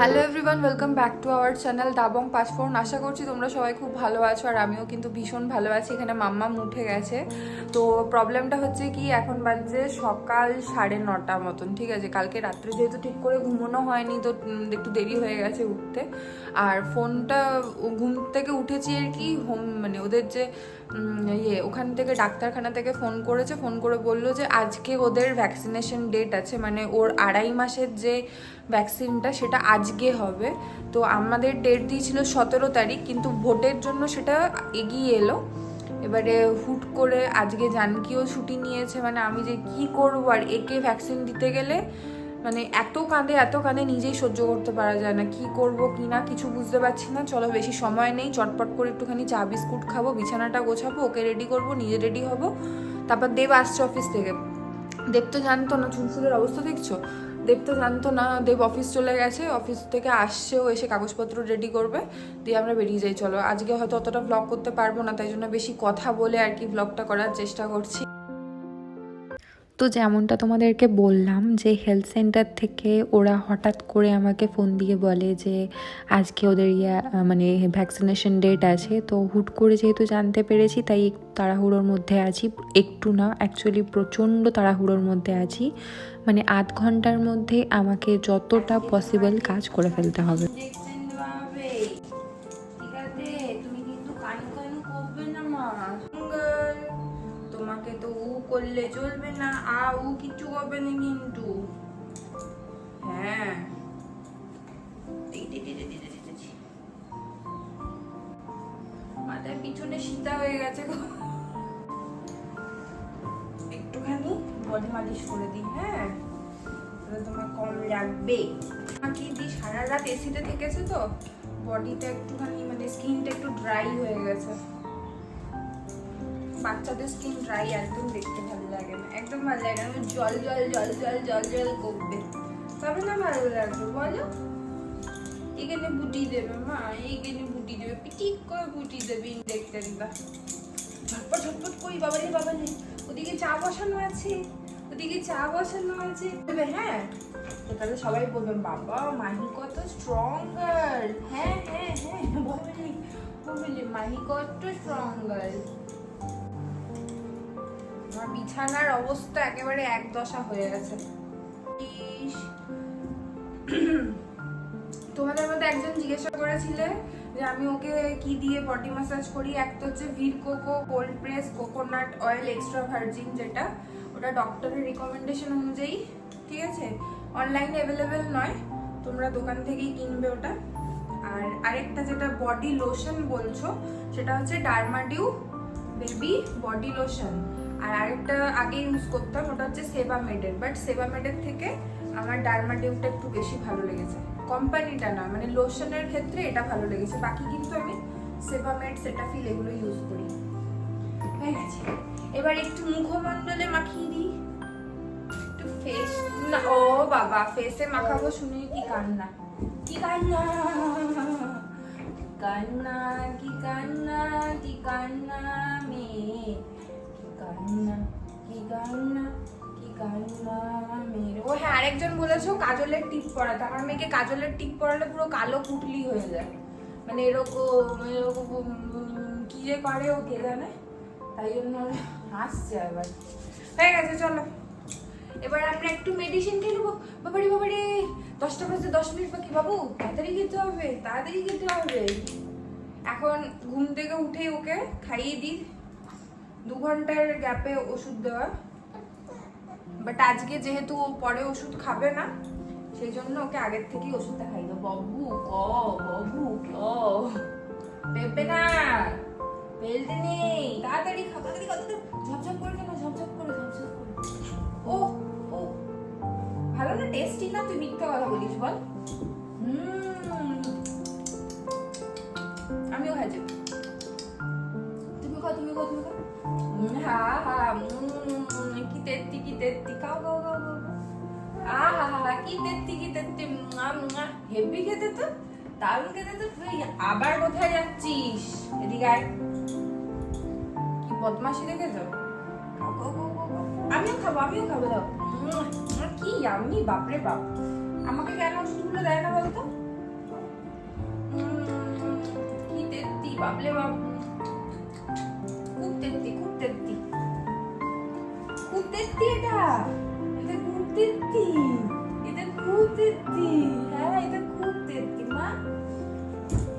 Hello everyone welcome back to our channel Dabang passport আশা করছি তোমরা সবাই খুব ভালো আছো আর আমিও কিন্তু ভীষণ ভালো আছি। এখানে মাম্মা উঠে গেছে। তো প্রবলেমটা হচ্ছে কি, এখন বাজছে সকাল সাড়ে নটা মতন, ঠিক আছে? কালকে রাত্রে যেহেতু ঠিক করে ঘুমোনো হয়নি, তো একটু দেরি হয়ে গেছে উঠতে। আর ফোনটা ঘুম থেকে উঠেছি আর কি হোম মানে ওদের যে ইয়ে ওখান থেকে ডাক্তারখানা থেকে ফোন করেছে, ফোন করে বলল যে আজকে ওদের ভ্যাকসিনেশন ডেট আছে মানে ওর আড়াই মাসের যে ভ্যাকসিনটা সেটা আজকে হবে। তো আমাদের ডেট দিয়েছিল সতেরো তারিখ, কিন্তু ভোটের জন্য সেটা এগিয়ে এলো। এবারে হুট করে আজকে জানকিও ছুটি নিয়েছে মানে আমি যে কি করব আর একে ভ্যাকসিন দিতে গেলে মানে এত কাঁদে এত কাঁদে নিজেই সহ্য করতে পারা যায় না। কি করব, কি না, কিছু বুঝতে পারছি না। চলো বেশি সময় নেই, চটপট করে একটুখানি চা, বিস্কুট খাব, বিছানাটা গোছাবো, ওকে রেডি করব, নিজে রেডি হব। তারপর দেব আসছে অফিস থেকে। দেব তো জানতো না চুলফুলের অবস্থা দেখছ? দেব তো জানতো না, দেব অফিস চলে গেছে অফিস থেকে আসছেও এসে কাগজপত্র রেডি করবে, দিয়ে আমরা বেরিয়ে যাই, চলো। আজকে হয়তো অতটা ব্লগ করতে পারব না, তাই জন্য বেশি কথা বলে আর কি ব্লগটা করার চেষ্টা করছি। তো যেমনটা তোমাদেরকে বললাম যে হেলথ সেন্টার থেকে ওরা হঠাৎ করে আমাকে ফোন দিয়ে বলে যে আজকে ওদের ইয়া মানে ভ্যাকসিনেশন ডেট আছে। তো হুট করে যেহেতু জানতে পেরেছি, তাই তাড়াহুড়োর মধ্যে আছি। একটু না অ্যাকচুয়ালি প্রচণ্ড তাড়াহুড়োর মধ্যে আছি। মানে আধ ঘণ্টার মধ্যে আমাকে যতটা পসিবল কাজ করে ফেলতে হবে। করলে চলবে না। আ উ কিচ্ছু করবে না কিন্তু। হ্যাঁ। দে, দে, দে, দে, দে, দে, দে। মাথার পিছনে সীতা হয়ে গেছে একটুখানি বডি মালিশ করে দিই হ্যাঁ। তাহলে তোমার কম লাগবে। কি দিই সারা রাত এসিতে থেকেছে তো। বডিটা একটুখানি মানে স্কিনটা একটু ড্রাই হয়ে গেছে। বাচ্চাদের স্কিন ড্রাই একদম দেখতে ভালো লাগে না, একদম ভালো লাগে না জল জল জল জল জল জল করবে। তবে না ভালো লাগবে, বলো? এখানে বুটি দেবে, মা এইখানে বুটি দেবে, পিটিক করে বুটি দেবে ইঞ্জেক্টরটা ঝটপট ঝটপট করি বাবালে বাবালে ওদিকে চা বসানো আছে, ওদিকে চা বসানো আছে। তবে হ্যাঁ তাহলে সবাই বলবে, বাবা, মাহি কত স্ট্রং গার্ল হ্যাঁ হ্যাঁ হ্যাঁ বলবি বলবি মাহি কত স্ট্রং গার্ল আমার বিছানার অবস্থা একেবারে এক দশা হয়ে গেছে। তোমাদের মধ্যে একজন জিজ্ঞাসা করেছিলে যে আমি ওকে কি দিয়ে বডি ম্যাসাজ করি? এক তো হচ্ছে ভির coco cold press coconut oil extra virgin যেটা, ওটা ডক্টরের রিকমেন্ডেশন অনুযায়ী, ঠিক আছে? অনলাইনে অ্যাভেলেবেল নয়, তোমরা দোকান থেকেই কিনবে ওটা। আর আরেকটা যেটা বডি লোশন বলছো, সেটা হচ্ছে ডার্মাডিউ বেবি বডি লোশন আর আরেকটা আগে ইউজ করতাম, ওটা হচ্ছে সেবা সেবামেডের বাট সেবা সেবামেডের থেকে আমার ডার্মাডিউটা একটু বেশি ভালো লেগেছে। কোম্পানিটা না মানে লোশনের ক্ষেত্রে এটা ভালো লেগেছে। বাকি কিন্তু আমি সেবামেড সেটাফিল এগুলো ইউজ করি। হয়ে গেছে। এবার একটু মুখমণ্ডলে মাখিয়ে দিই। একটু ফেস না, ও বাবা ফেসে মাখাবো শুনে কি কান্না। কি কান্না? কান্না, কি কান্না কি কান্না মে কি কান্না কি কান্না কি কান্না মেরে। ও হ্যাঁ আরেকজন বলেছ কাজলের টিপ পরাতে। আমার মেয়েকে কাজলের টিপ পরালে পুরো কালো পুটলি হয়ে যায়। মানে এরকম এরকম কি যে করে ও কে জানে তাই জন্য হাসছে আবার। হয়ে গেছে, চলো। এবার আমরা একটু মেডিসিন খেয়ে নেব। বাবারে বাবারে, দশটা বাজে দশ মিনিট বাকি। বাবু, তাড়াতাড়ি খেতে হবে, তাড়াতাড়ি খেতে হবে। এখন ঘুম থেকে উঠে ওকে খাইয়ে দিই। দু ঘণ্টার গ্যাপে ওষুধ দেওয়া। বাট আজকে যেহেতু ও পরে ওষুধ খাবে না সেই জন্য ওকে আগের থেকেই ওষুধটা খাই দাও বাবু ক বাবু ক। পেপে না বেলতে নেই তাড়াতাড়ি খা তাড়াতাড়ি তাড়াতাড়ি ঝপঝপ করে কেন? ঝপঝপ করে ঝপঝপ করে। ও ও। ভালো না? টেস্টি না? তুই মিথ্যা কথা বলিস বল। হুম। আমিও খাচ্ছি তুমি হা হা উম, কি তেত্তি কি তেত্তি খাও খাও খাও খাও আহা হা হা কি তেত্তি কি তেত্তি হেভি খেতে তো দারুণ খেতে তো তুই আবার কোথায় যাচ্ছিস এদিকে কি বদমাশি খাও, খাও। আমিও খাব আমিও খাব দাও কি আমি বাপরে বাপ আমাকে কেন ওষুধগুলো দেয় না বলতো কি তেত্তি বাবলে বাপ খুব তেত্তি খুব তেত্তি খুব তেত্তি এটা? এটা খুব তেত্তি এটা খুব তেত্তি হ্যাঁ এটা খুব তেত্তি মা।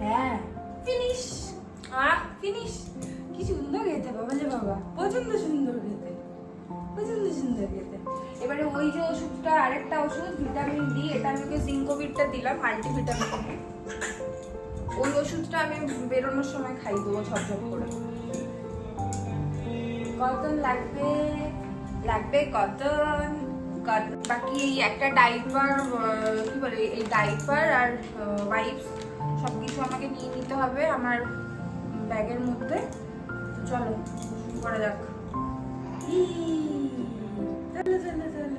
হ্যাঁ ফিনিশ আহ ফিনিশ কি সুন্দর খেতে বাবা রে বাবা। প্রচণ্ড সুন্দর খেতে প্রচণ্ড সুন্দর খেতে এবারে ওই যে ওষুধটা, আরেকটা ওষুধ ভিটামিন ডি এটা আমি ওকে জিঙ্কোভিটটা দিলাম মাল্টি ভিটামিন ওই ওষুধটা আমি বেরোনোর সময় খাই, দেবো ঝপঝপ করে। কতন লাগবে লাগবে কত- বাকি এই একটা ডাইপার কি বলে এই ডাইপার আর ওয়াইপস সব কিছু আমাকে নিয়ে নিতে হবে আমার ব্যাগের মধ্যে। চলো শুরু করা যাক। চলো, চলো, চলো।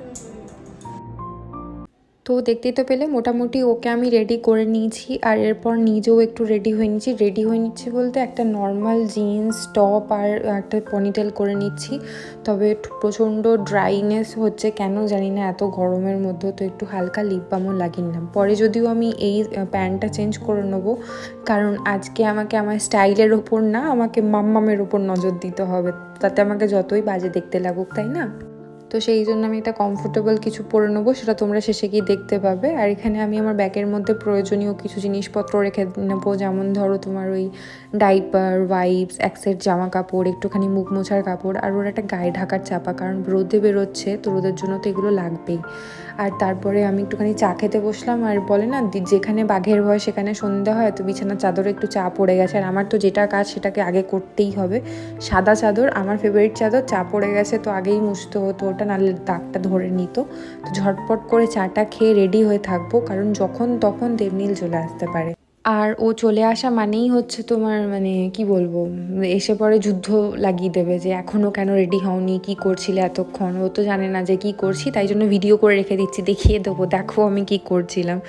তো দেখতেই তো পেলে মোটামুটি ওকে আমি রেডি করে নিয়েছি আর এরপর নিজেও একটু রেডি হয়ে নিচ্ছি রেডি হয়ে নিচ্ছি বলতে একটা নর্মাল জিন্স টপ আর একটা পনিটেল করে নিচ্ছি। তবে প্রচণ্ড ড্রাইনেস হচ্ছে কেন জানি না, এত গরমের মধ্যে তো একটু হালকা লিপ বামও লাগিয়ে নিলাম। পরে যদিও আমি এই প্যান্টটা চেঞ্জ করে নেব, কারণ আজকে আমাকে আমার স্টাইলের ওপর না, আমাকে মাম্মামের ওপর নজর দিতে হবে। তাতে আমাকে যতই বাজে দেখতে লাগুক, তাই না? তো সেই জন্য আমি একটা কমফোর্টেবল কিছু পরে নেব, সেটা তোমরা শেষে গিয়ে দেখতে পাবে। আর এখানে আমি আমার ব্যাগের মধ্যে প্রয়োজনীয় কিছু জিনিসপত্র রেখে নেব, যেমন ধরো তোমার ওই ডাইপার ওয়াইপস সেট জামা কাপড় একটুখানি মুখ মোছার কাপড়, আর ওর একটা গায়ে ঢাকার চাপা, কারণ রোদে বেরোচ্ছে, তো রোদের জন্য তো এগুলো লাগবেই। আর তারপরে আমি একটুখানি চা খেতে বসলাম। আর বলে না যেখানে বাঘের ভয় সেখানে সন্ধ্যা হয়, তো বিছানার চাদরে একটু চা পড়ে গেছে। আর আমার তো যেটা কাজ সেটাকে আগে করতেই হবে। সাদা চাদর, আমার ফেভারিট চাদর, চা পড়ে গেছে, তো আগেই মুছতে হতো ওটা, নাহলে দাগটা ধরে নিত। তো ঝটপট করে চাটা খেয়ে রেডি হয়ে থাকব, কারণ যখন তখন দেবনীল চলে আসতে পারে। আর ও চলে আসা মানেই হচ্ছে তোমার মানে কি বলব, এসে পরে যুদ্ধ লাগিয়ে দেবে যে এখনও কেন রেডি হওনি, কি করছিলে এতক্ষণ? ও তো জানে না যে কি করছি, তাই জন্য ভিডিও করে রেখে দিচ্ছি, দেখিয়ে দেবো, দেখো আমি কি করছিলাম।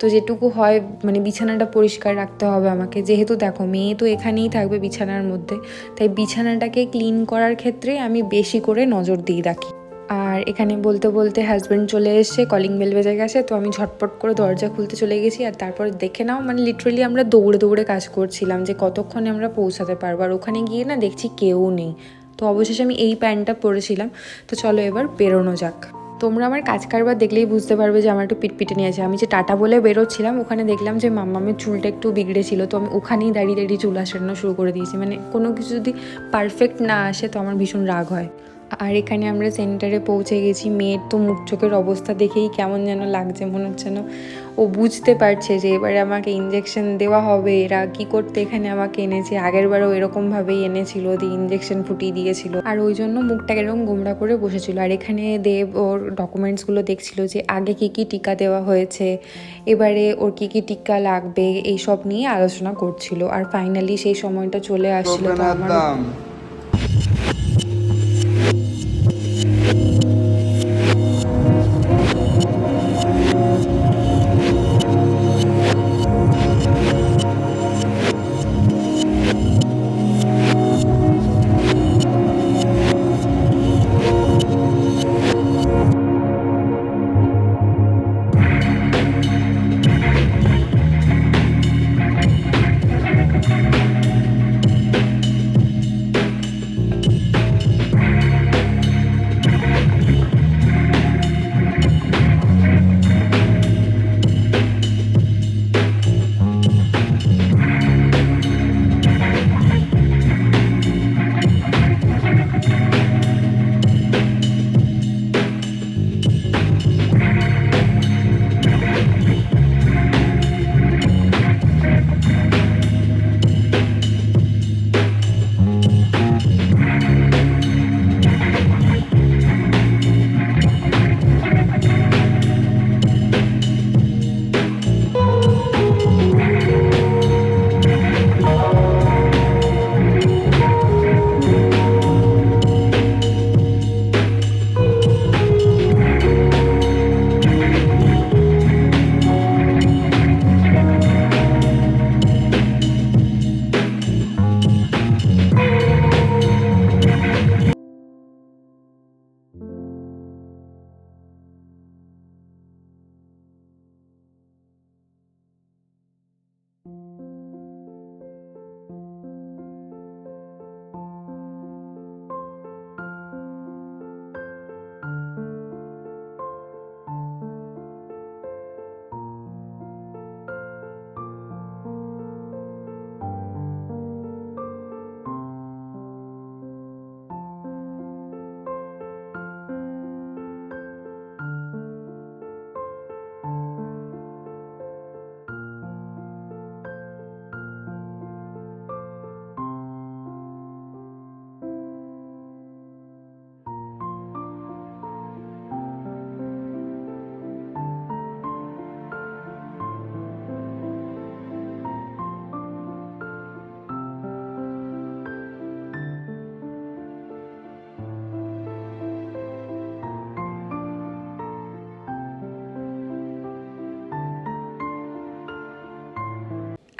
তো যেটুকু হয় মানে বিছানাটা পরিষ্কার রাখতে হবে আমাকে। যেহেতু দেখো, মেয়ে তো এখানেই থাকবে বিছানার মধ্যে। তাই বিছানাটাকে ক্লিন করার ক্ষেত্রে আমি বেশি করে নজর দিয়ে রাখি। আর এখানে বলতে বলতে হাজব্যান্ড চলে এসছে কলিং বেল বেজে গেছে, তো আমি ঝটপট করে দরজা খুলতে চলে গেছি আর তারপর দেখে নাও মানে লিটারেলি আমরা দৌড়ে দৌড়ে কাজ করছিলাম যে কতক্ষণে আমরা পৌঁছাতে পারব। আর ওখানে গিয়ে না দেখছি কেউ নেই। তো অবশেষে আমি এই প্যান্টটা পরেছিলাম। তো চলো এবার বেরোনো যাক। তোমরা আমার কাজ কারবার দেখলেই বুঝতে পারবে যে আমার একটু পিটপিটে নিয়ে আছে। আমি যে টাটা বলে বেরোচ্ছিলাম, ওখানে দেখলাম যে মাম্মামের চুলটা একটু বিগড়েছিল তো আমি ওখানেই দাঁড়িয়ে দাঁড়িয়ে চুল আসানো শুরু করে দিয়েছি। মানে কোনো কিছু যদি পারফেক্ট না আসে, তো আমার ভীষণ রাগ হয়। আর এখানে আমরা সেন্টারে পৌঁছে গেছি। মেয়ের তো মুখ চোখের অবস্থা দেখেই কেমন যেন লাগছে মনে হচ্ছে যেন ও বুঝতে পারছে যে এবারে আমাকে ইঞ্জেকশন দেওয়া হবে। এরা কি করতে এখানে আমাকে এনেছে? আগের বারও এরকমভাবেই এনেছিল দিয়ে ইঞ্জেকশন ফুটিয়ে দিয়েছিল। আর ওই জন্য মুখটাকে এরকম গোমড়া করে বসেছিল। আর এখানে দেব ওর ডকুমেন্টসগুলো দেখছিল যে আগে কি কি টিকা দেওয়া হয়েছে এবারে ওর কি কি টিকা লাগবে এইসব নিয়ে আলোচনা করছিল। আর ফাইনালি সেই সময়টা চলে আসছিল তো আমার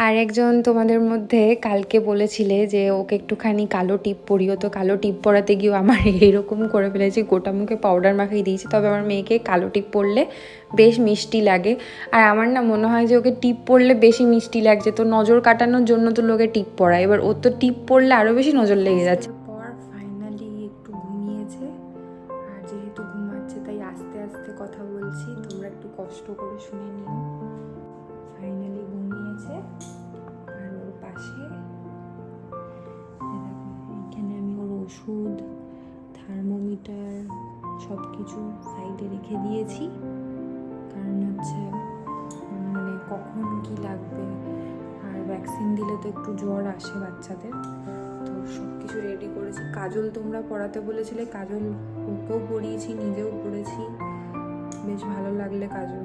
আর একজন তোমাদের মধ্যে কালকে বলেছিলে যে ওকে একটুখানি কালো টিপ পরিও, তো কালো টিপ পরাতে গিয়েও আমার এইরকম করে ফেলেছি, গোটা মুখে পাউডার মাখিয়ে দিয়েছি। তবে আমার মেয়েকে কালো টিপ পরলে বেশ মিষ্টি লাগে। আর আমার না মনে হয় যে ওকে টিপ পরলে বেশি মিষ্টি লাগছে, তো নজর কাটানোর জন্য তো লোকে টিপ পরায়। এবার ওর তো টিপ পরলে আরও বেশি নজর লেগে যাচ্ছে। থার্মোমিটার সব কিছু সাইডে রেখে দিয়েছি। কারণ হচ্ছে মানে কখন কি লাগবে? আর ভ্যাকসিন দিলে তো একটু জ্বর আসে বাচ্চাদের। তো সব কিছু রেডি করেছি। কাজল তোমরা পড়াতে বলেছিলে, কাজল ওকেও পড়িয়েছি, নিজেও পড়েছি। বেশ ভালো লাগলে কাজল,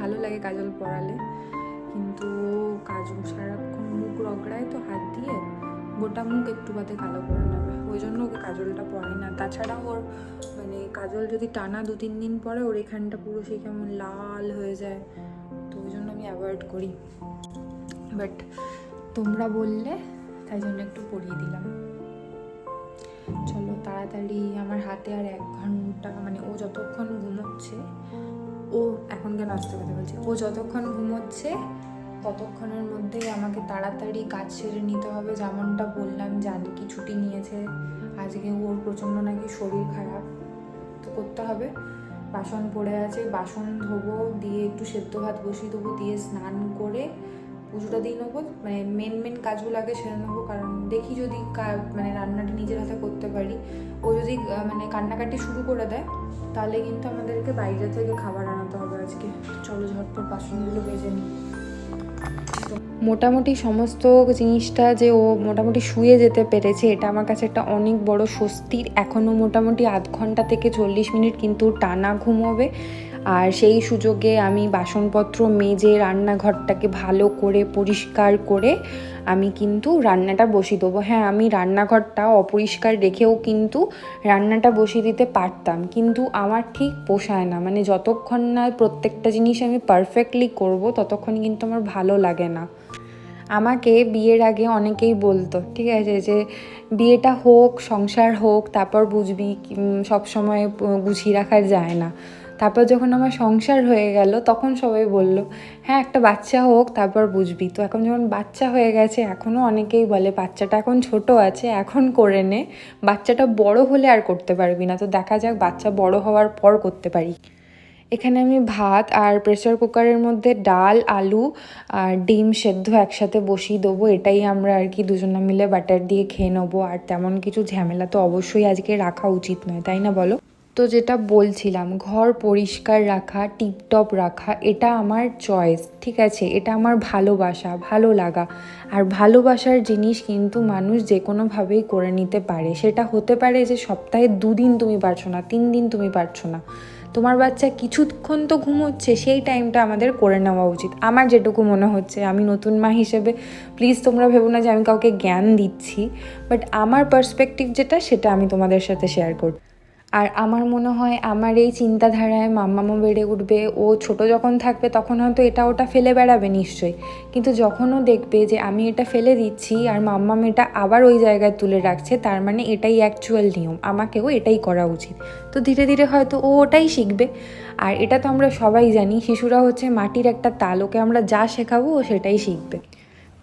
ভালো লাগে কাজল পড়ালে। কিন্তু কাজল সারাক্ষণ মুখ রগড়ায় তো হাত দিয়ে। গোটা মুখ একটু বাদে কালো করে নেবে। ওই জন্য ওকে কাজলটা পরে না। তাছাড়া ওর মানে কাজল যদি টানা দু তিন দিন পরে, ওর এখানটা পুরো সেই কেমন লাল হয়ে যায়। তো ওই জন্য আমি অ্যাভয়েড করি। বাট তোমরা বললে, তাই জন্য একটু পরিয়ে দিলাম। চলো তাড়াতাড়ি, আমার হাতে আর এক ঘণ্টা মানে ও যতক্ষণ ঘুমোচ্ছে, ও এখন কেন আসতে কথা বলছে? ও যতক্ষণ ঘুমোচ্ছে ততক্ষণের মধ্যেই আমাকে তাড়াতাড়ি কাজ সেরে নিতে হবে, যেমনটা বললাম জানকি ছুটি নিয়েছে, আজকে ওর প্রচণ্ড নাকি শরীর খারাপ। তো করতে হবে। বাসন পড়ে আছে, বাসন ধোবো, দিয়ে একটু সেদ্ধ ভাত বসিয়ে দেবো, দিয়ে স্নান করে পুজোটা দিয়ে নেব। মানে মেন মেন কাজগুলো আগে সেরে নেব, কারণ দেখি যদি মানে রান্নাটা নিজের হাতে করতে পারি। ও যদি মানে কান্নাকাটি শুরু করে দেয়, তাহলে কিন্তু আমাদেরকে বাইরে থেকে খাবার আনাতে হবে আজকে। চলো ঝটপট বাসনগুলো বেজে নিই। মোটামুটি সমস্ত জিনিসটা যে ও মোটামুটি শুয়ে যেতে পেরেছে, এটা আমার কাছে একটা অনেক বড় স্বস্তির। এখনও মোটামুটি আধ ঘণ্টা থেকে চল্লিশ মিনিট কিন্তু টানা ঘুমোবে। আর সেই সুযোগে আমি বাসনপত্র মেজে রান্নাঘরটাকে ভালো করে পরিষ্কার করে আমি কিন্তু রান্নাটা বসিয়ে দেবো। হ্যাঁ আমি রান্নাঘরটা অপরিষ্কার রেখেও কিন্তু রান্নাটা বসিয়ে দিতে পারতাম। কিন্তু আমার ঠিক পোষায় না। মানে যতক্ষণ না প্রত্যেকটা জিনিস আমি পারফেক্টলি করব ততক্ষণ কিন্তু আমার ভালো লাগে না। আমাকে বিয়ের আগে অনেকেই বলতো, ঠিক আছে, যে বিয়েটা হোক, সংসার হোক, তারপর বুঝবি সবসময় গুছিয়ে রাখা যায় না। তারপর যখন আমার সংসার হয়ে গেল, তখন সবাই বলল হ্যাঁ একটা বাচ্চা হোক, তারপর বুঝবি। তো এখন যখন বাচ্চা হয়ে গেছে এখনও অনেকেই বলে, বাচ্চাটা এখন ছোট আছে, এখন করে নে। বাচ্চাটা বড় হলে আর করতে পারবি না। তো দেখা যাক, বাচ্চা বড় হওয়ার পর করতে পারি। এখানে আমি ভাত আর প্রেসার কুকারের মধ্যে ডাল, আলু আর ডিম সেদ্ধ একসাথে বসিয়ে দেবো। এটাই আমরা আর কি দুজনে মিলে বাটার দিয়ে খেয়ে নেব। আর তেমন কিছু ঝামেলা তো অবশ্যই আজকে রাখা উচিত নয়, তাই না বলো? তো যেটা বলছিলাম, ঘর পরিষ্কার রাখা, টিপটপ রাখা, এটা আমার চয়েস ঠিক আছে? এটা আমার ভালোবাসা, ভালো লাগা। আর ভালোবাসার জিনিস কিন্তু মানুষ যে কোনোভাবেই করে নিতে পারে। সেটা হতে পারে যে সপ্তাহে দুদিন তুমি পারছ না তিন দিন তুমি পারছ না। তোমার বাচ্চা কিছুক্ষণ তো ঘুমোচ্ছে, সেই টাইমটা আমাদের করে নেওয়া উচিত। আমার যেটুকু মনে হচ্ছে, আমি নতুন মা হিসেবে প্লিজ তোমরা ভেবো না যে আমি কাউকে জ্ঞান দিচ্ছি বাট আমার পার্সপেক্টিভ যেটা, সেটা আমি তোমাদের সাথে শেয়ার করব আর আমার মনে হয় আমার এই চিন্তাধারায় মাম্মামও বেড়ে উঠবে, ও ছোট যখন থাকবে তখন হয়তো এটা ওটা ফেলে বেড়াবে নিশ্চয়ই। কিন্তু যখনও দেখবে যে আমি এটা ফেলে দিচ্ছি আর মাম্মাম এটা আবার ওই জায়গায় তুলে রাখছে, তার মানে এটাই অ্যাকচুয়াল নিয়ম, আমাকেও এটাই করা উচিত। তো ধীরে ধীরে হয়তো ও ওটাই শিখবে। আর এটা তো আমরা সবাই জানি, শিশুরা হচ্ছে মাটির একটা তাল, ওকে আমরা যা শেখাবো ও সেটাই শিখবে।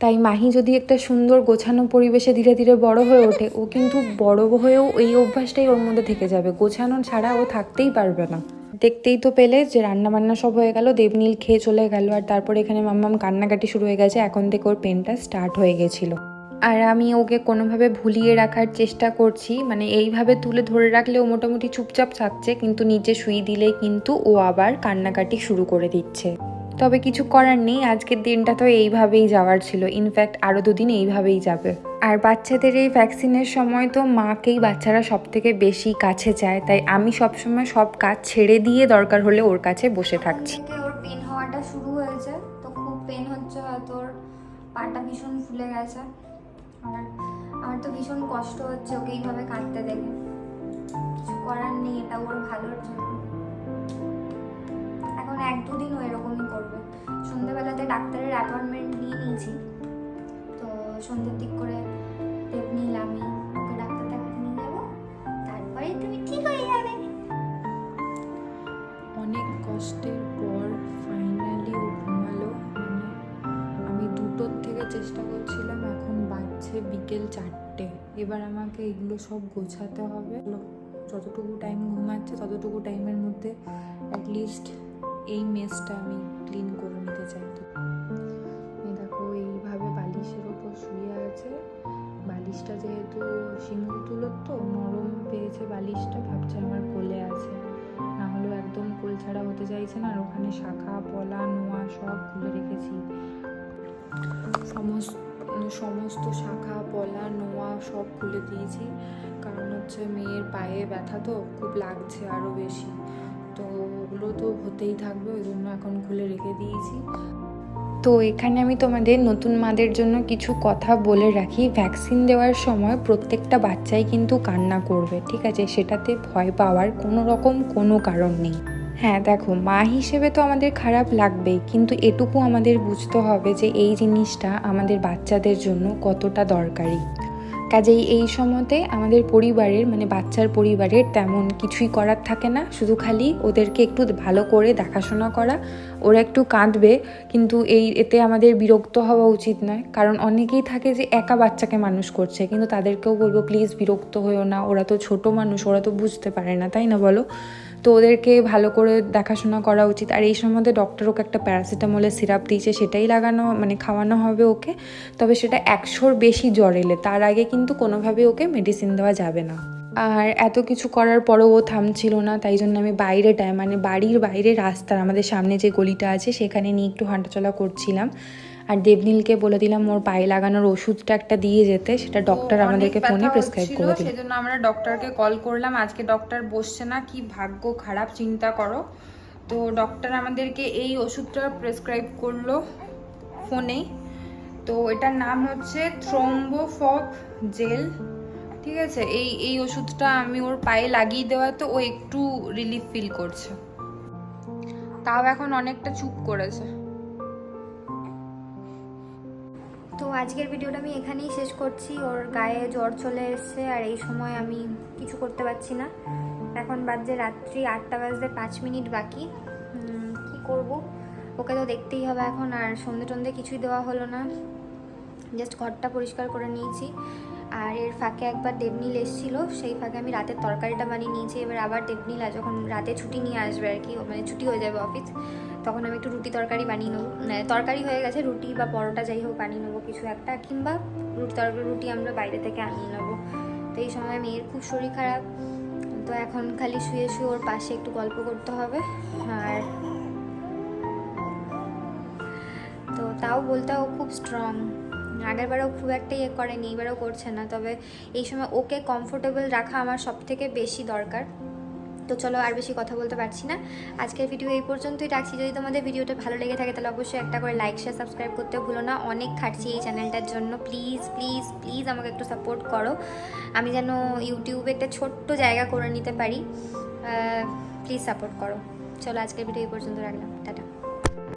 তাই মাহি যদি একটা সুন্দর গোছানো পরিবেশে ধীরে ধীরে বড় হয়ে ওঠে, ও কিন্তু বড় হয়েও এই অভ্যাসটাই ওর মধ্যে থেকে যাবে। গোছানো ছাড়া ও থাকতেই পারবে না। দেখতেই তো পেলে যে রান্না বান্না সব হয়ে গেল, দেবনীল খেয়ে চলে গেল, আর তারপর এখানে মাম্মাম কান্নাকাটি শুরু হয়ে গেছে। এখন থেকে ওর পেনটা স্টার্ট হয়ে গেছিল। আর আমি ওকে কোনোভাবে ভুলিয়ে রাখার চেষ্টা করছি মানে এইভাবে তুলে ধরে রাখলে ও মোটামুটি চুপচাপ থাকছে, কিন্তু নিচে শুই দিলেই কিন্তু ও আবার কান্নাকাটি শুরু করে দিচ্ছে। তবে কিছু করার নেই, আজকের দিনটা তো এইভাবেই যাওয়ার ছিল। ইনফ্যাক্ট আরও দুদিন এইভাবেই যাবে। আর বাচ্চাদের এই ভ্যাকসিনের সময় তো মাকেই, বাচ্চারা সব থেকে বেশি কাছে চায়। তাই আমি সবসময় সব কাজ ছেড়ে দিয়ে দরকার হলে ওর কাছে বসে থাকছি। থেকে ওর পেন হওয়াটা শুরু হয়েছে। তো খুব পেন হচ্ছে, হয়তো ওর পাটা ভীষণ ফুলে গেছে। আর আমার তো ভীষণ কষ্ট হচ্ছে ওকে এইভাবে কাঁদতে দেখে। কিছু করার নেই, এটা ওর ভালোর জন্য। এখন এক দুদিন ও এরকমই করবে। সন্ধ্যেবেলাতে ডাক্তারের অ্যাপয়েন্টমেন্ট নিয়ে নিয়েছি। তো সন্ধ্যের দিক করে দেবনীল আমি ওকে ডাক্তার দেখাতে নিয়ে যাব। তারপরে তুমি ঠিক হয়ে যাবে। অনেক কষ্টের পর ফাইনালি ঘুমালো। মানে আমি দুটোর থেকে চেষ্টা করছিলাম, এখন বাজছে বিকেল চারটে। এবার আমাকে এগুলো সব গোছাতে হবে। যতটুকু টাইম ঘুমাচ্ছে, ততটুকু টাইমের মধ্যে অ্যাটলিস্ট এই মেসটা আমি ক্লিন করে নিতে চাই। দেখো, এইভাবে বালিশের ওপর শুয়ে আছে। বালিশটা যেহেতু সিঙ্গুর তুলোর তো, নরম পেয়েছে বালিশটা, ভাবছে আমার কোলে আছে। না হলেও একদম কোল ছাড়া হতে চাইছে না, আর ওখানে শাখা, পলা, নোয়া সব খুলে রেখেছি। সমস্ত সমস্ত শাখা, পলা, নোয়া সব খুলে দিয়েছি। কারণ হচ্ছে মেয়ের পায়ে ব্যথা তো, খুব লাগছে আরও বেশি। তো ওগুলো তো হতেই থাকবে, ওই জন্য এখন খুলে রেখে দিয়েছি। তো এখানে আমি তোমাদের নতুন মাদের জন্য কিছু কথা বলে রাখি। ভ্যাকসিন দেওয়ার সময় প্রত্যেকটা বাচ্চাই কিন্তু কান্না করবে, ঠিক আছে? সেটাতে ভয় পাওয়ার কোনো রকম কোনো কারণ নেই। হ্যাঁ দেখো, মা হিসেবে তো আমাদের খারাপ লাগবেই, কিন্তু এটুকু আমাদের বুঝতে হবে যে এই জিনিসটা আমাদের বাচ্চাদের জন্য কতটা দরকারি। কাজেই এই সময়তে আমাদের পরিবারের মানে বাচ্চার পরিবারের তেমন কিছুই করার থাকে না। শুধু খালি ওদেরকে একটু ভালো করে দেখাশোনা করা। ওরা একটু কাঁদবে, কিন্তু এই এতে আমাদের বিরক্ত হওয়া উচিত নয়। কারণ অনেকেই থাকে যে একা বাচ্চাকে মানুষ করছে, কিন্তু তাদেরকেও বলব, প্লিজ বিরক্ত হয়েও না। ওরা তো ছোট মানুষ, ওরা তো বুঝতে পারে না। তাই না বলো? তো ওদেরকে ভালো করে দেখাশোনা করা উচিত। আর এই সম্বন্ধে ডক্টর ওকে একটা প্যারাসিটামলের সিরাপ দিয়েছে, সেটাই লাগানো মানে খাওয়ানো হবে ওকে। তবে সেটা একশোর বেশি জ্বর এলে, তার আগে কিন্তু কোনোভাবে ওকে মেডিসিন দেওয়া যাবে না। আর এত কিছু করার পরও ও থামছিল না, তাই জন্য আমি বাইরে বাইরেটায় মানে বাড়ির বাইরে রাস্তার, আমাদের সামনে যে গলিটা আছে, সেখানে নিয়ে একটু হাঁটাচলা করছিলাম। আর দেবনীলকে বলে দিলাম ওর পায়ে লাগানোর ওষুধটা একটা দিয়ে যেতে সেটা ডক্টর আমাদেরকে ফোনে প্রেসক্রাইব করে দিল। সেজন্য আমরা ডক্টরকে কল করলাম আজকে ডক্টর বসছে না কি ভাগ্য খারাপ চিন্তা করো। তো ডক্টর আমাদেরকে এই ওষুধটা প্রেসক্রাইব করল ফোনে। তো এটার নাম হচ্ছে থ্রোম্বোফব জেল ঠিক আছে? এই এই ওষুধটা আমি ওর পায়ে লাগিয়ে দেওয়া তো ও একটু রিলিফ ফিল করছে। তাও এখন অনেকটা চুপ করেছে। তো আজকের ভিডিওটা আমি এখানেই শেষ করছি। ওর গায়ে জ্বর চলে এসছে আর এই সময় আমি কিছু করতে পারছি না। এখন বাজে রাত্রি আটটা বাজতে পাঁচ মিনিট বাকি। কি করব? ওকে তো দেখতেই হবে এখন। আর সন্ধে টন্ধে কিছুই দেওয়া হলো না। জাস্ট ঘরটা পরিষ্কার করে নিয়েছি। আর এর ফাঁকে একবার দেবনীল এসেছিল, সেই ফাঁকে আমি রাতের তরকারিটা বানিয়ে নিয়েছি। এবার আবার দেবনীল যখন রাতে ছুটি নিয়ে আসবে আর কি মানে ছুটি হয়ে যাবে অফিস, তখন আমি একটু রুটি তরকারি বানিয়ে নেব। মানে তরকারি হয়ে গেছে, রুটি বা পরোটা যাই হোক বানিয়ে নেব কিছু একটা, কিংবা রুটি তরকারি রুটি আমরা বাইরে থেকে আনিয়ে নেব। তো এই সময় মেয়ের খুব শরীর খারাপ, তো এখন খালি শুয়ে শুয়ে ওর পাশে একটু গল্প করতে হবে। আর তো তাও বলতে ও খুব স্ট্রং আগেরবারেও খুব একটা ইয়ে করেনি, এইবারেও করছে না। তবে এই সময় ওকে কমফোর্টেবল রাখা আমার সব থেকে বেশি দরকার। তো চলো আর বেশি কথা বলতে পারছি না। আজকের ভিডিও এই পর্যন্তই রাখছি। যদি তোমাদের ভিডিওটা ভালো লেগে থাকে, তাহলে অবশ্যই একটা করে লাইক শেয়ার সাবস্ক্রাইব করতে ভুলো না। অনেক খাটছি এই চ্যানেলটার জন্য। প্লিজ প্লিজ প্লিজ আমাকে একটু সাপোর্ট করো। আমি যেন ইউটিউবে একটা ছোট্ট জায়গা করে নিতে পারি। প্লিজ সাপোর্ট করো। চলো আজকের ভিডিও এই পর্যন্ত রাখলাম। টাটা।